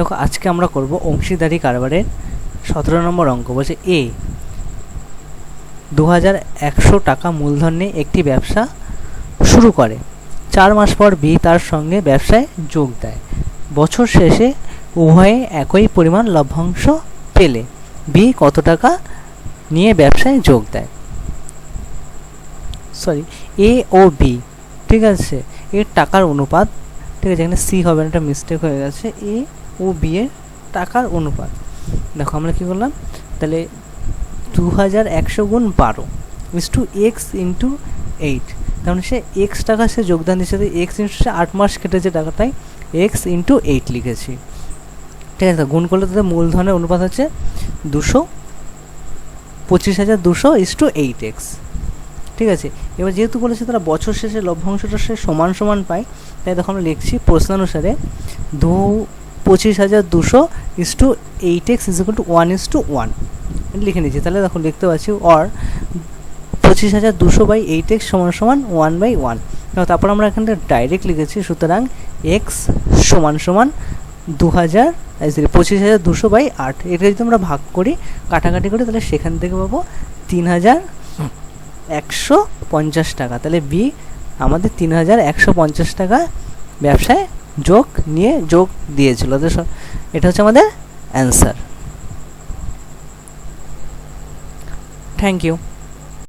দেখো, আজকে আমরা করব অংশীদারি কারবারের সতেরো নম্বর অঙ্ক। বলছে, এ দু টাকা মূলধন নিয়ে একটি ব্যবসা শুরু করে। চার মাস পর বি তার সঙ্গে ব্যবসায় যোগ দেয়। বছর শেষে উভয়ে একই পরিমাণ লভ্যাংশ পেলে। বি কত টাকা নিয়ে ব্যবসায় যোগ দেয়? সরি, এ ও বি, ঠিক আছে? এর টাকার অনুপাত ঠিক আছে এখানে সি হবে একটা মিস্টেক হয়ে গেছে। এ ও বি এর টাকার অনুপাত। দেখো আমরা কী করলাম? তাহলে দু হাজার একশো গুণ বারো is two x into eight মানে সে এক্স টাকা সে যোগদান দিচ্ছে এক্স ইন্টু সে আট মাস কেটেছে টাকাটাই এক্স ইন্টু এইট লিখেছি। ঠিক আছে, গুণ করলে তাদের মূলধনের অনুপাত হচ্ছে দুশো, পঁচিশ হাজার দুশো ইস টু এইট এক্স ঠিক আছে? এবার যেহেতু বলেছে তারা বছর শেষে লভ্যাংশটা সে সমান সমান পায়, তাই দেখো আমরা লিখছি প্রশ্নানুসারে দু পঁচিশ হাজার দুশো is to eight x is to one is to one লিখে নিচ্ছি, তাহলে দেখো লিখতে পারছি অর পঁচিশ হাজার দুশো বাই এইট এক্স সমান সমান ওয়ান বাই ওয়ান তারপর আমরা এখানটা ডাইরেক্ট লিখেছি, সুতরাং এক্স সমান সমান দু হাজার সরি পঁচিশ হাজার দুশো বাই আট। এটা যদি আমরা ভাগ করি, কাটাকাটি করি, তাহলে সেখান থেকে পাবো তিন হাজার একশো পঞ্চাশ টাকা। তাহলে বি আমাদের তিন হাজার একশো পঞ্চাশ টাকা ব্যবসায় যোগ নিয়ে যোগ দিয়েছিল। এটা হচ্ছে আমাদের অ্যান্সার থ্যাংক ইউ